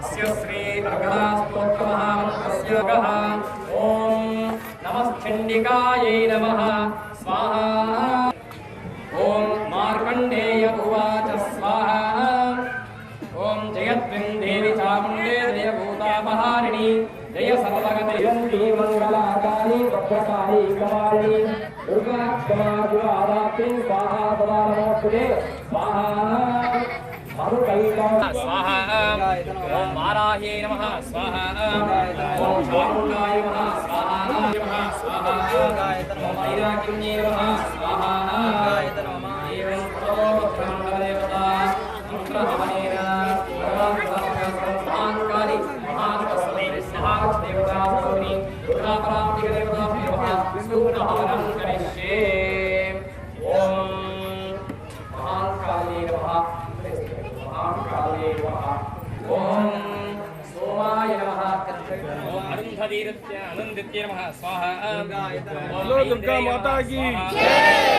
अस्य श्री अगणास्तोत्रमहामन्त्रस्य ओम नमः खण्डिकायै नमः వ్యాపహారిణి జయ సర్వగతి మంగళాకారి వక్రకారి కమాలిని దుర్గా కమారు ఆదాత్రి స్వాహా సదా నమోస్తుతే స్వాహా స్వాహ ఓం వారాహ్యై నమ స్వాహ ఓం చాముండాయ నమ స్వాహ స్వాహ ఓం వైరాగ్యం నమ స్వాహ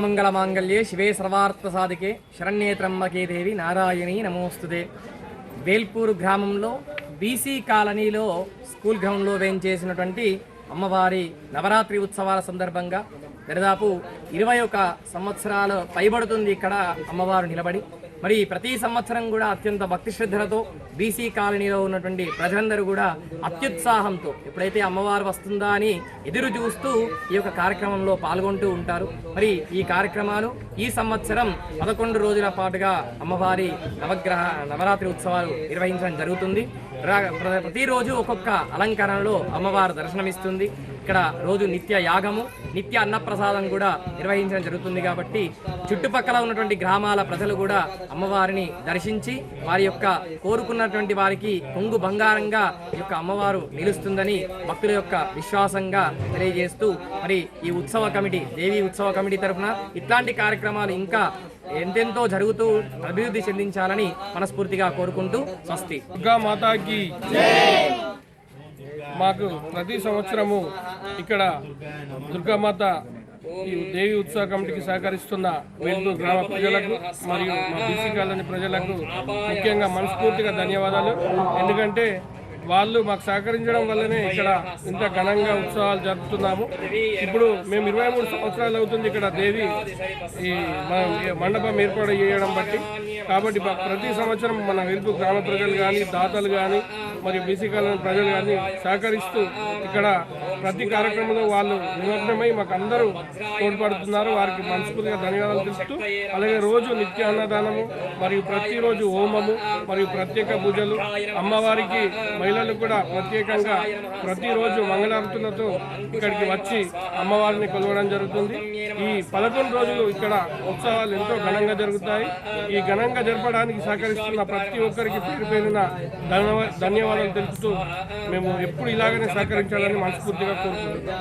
మంగళమాంగళ్యే శివే సర్వార్థ సాధికే శరణ్యే త్రంబకే దేవి. నారాయణి నమోస్తుదే వేల్పూరు గ్రామంలో బీసీ కాలనీలో స్కూల్ గ్రౌండ్లో వేయించేసినటువంటి అమ్మవారి నవరాత్రి ఉత్సవాల సందర్భంగా దాదాపు ఇరవై ఒక సంవత్సరాలు పైబడుతుంది ఇక్కడ అమ్మవారు నిలబడి. మరి ప్రతి సంవత్సరం కూడా అత్యంత భక్తి శ్రద్ధలతో బీసీ కాలనీలో ఉన్నటువంటి ప్రజలందరూ కూడా అత్యుత్సాహంతో ఎప్పుడైతే అమ్మవారు వస్తుందా అని ఎదురు చూస్తూ ఈ యొక్క కార్యక్రమంలో పాల్గొంటూ ఉంటారు. మరి ఈ కార్యక్రమాలు ఈ సంవత్సరం పదకొండు రోజుల పాటుగా అమ్మవారి నవగ్రహ నవరాత్రి ఉత్సవాలు నిర్వహించడం జరుగుతుంది. రా- ప్రతిరోజు ఒక్కొక్క అలంకరణలో అమ్మవారు దర్శనమిస్తుంది. ఇక్కడ రోజు నిత్య యాగము నిత్య అన్నప్రసాదం కూడా నిర్వహించడం జరుగుతుంది కాబట్టి చుట్టుపక్కల ఉన్నటువంటి గ్రామాల ప్రజలు కూడా అమ్మవారిని దర్శించి వారి యొక్క కోరుకున్నటువంటి వారికి కొంగు బంగారంగా ఈ యొక్క అమ్మవారు నిలుస్తుందని భక్తుల యొక్క విశ్వాసంగా తెలియజేస్తూ మరి ఈ ఉత్సవ కమిటీ దేవి ఉత్సవ కమిటీ తరఫున ఇట్లాంటి కార్యక్రమాలు ఇంకా ఎంతెంతో జరుగుతూ అభివృద్ధి చెందించాలని మనస్ఫూర్తిగా కోరుకుంటూ స్వస్తి. మాతాకి మాకు ప్రతి సంవత్సరము ఇక్కడ దుర్గామాత ఈ దేవి ఉత్సవ కమిటీకి సహకరిస్తున్న వేల్పూర్ గ్రామ ప్రజలకు మరియు మా బీసీ కాలనీ ప్రజలకు ముఖ్యంగా మనస్ఫూర్తిగా ధన్యవాదాలు. ఎందుకంటే వాళ్ళు మాకు సహకరించడం వల్లనే ఇక్కడ ఇంత ఘనంగా ఉత్సవాలు జరుపుతున్నాము. ఇప్పుడు మేము ఇరవై మూడు సంవత్సరాలు అవుతుంది ఇక్కడ దేవి ఈ మండపం ఏర్పాటు చేయడం బట్టి. కాబట్టి ప్రతి సంవత్సరం మన వెలుపు గ్రామ ప్రజలు కానీ దాతలు కానీ మరియు బీసీ కాలనీ ప్రజలు కానీ సహకరిస్తూ ఇక్కడ ప్రతి కార్యక్రమంలో వాళ్ళు నిమగ్నమై మాకు అందరూ తోడ్పడుతున్నారు. వారికి మనస్ఫూర్తిగా ధన్యవాదాలు తెలుపుతూ అలాగే రోజు నిత్య అన్నదానము మరియు ప్రతిరోజు హోమము మరియు ప్రత్యేక పూజలు. అమ్మవారికి మహిళలు కూడా ప్రత్యేకంగా ప్రతిరోజు మంగళారతులతో ఇక్కడికి వచ్చి అమ్మవారిని కొలవడం జరుగుతుంది. ఈ పదకొండు రోజులు ఇక్కడ ఉత్సవాలు ఎంతో ఘనంగా జరుగుతాయి. ఈ ఘనంగా జరపడానికి సహకరిస్తున్న ప్రతి ఒక్కరికి పేరు పేరున ధన్యవాద ధన్యవాదాలు తెలుపుతూ మేము ఎప్పుడు ఇలాగనే సహకరించాలని మనస్ఫూర్తిగా కోరుకుంటున్నాం.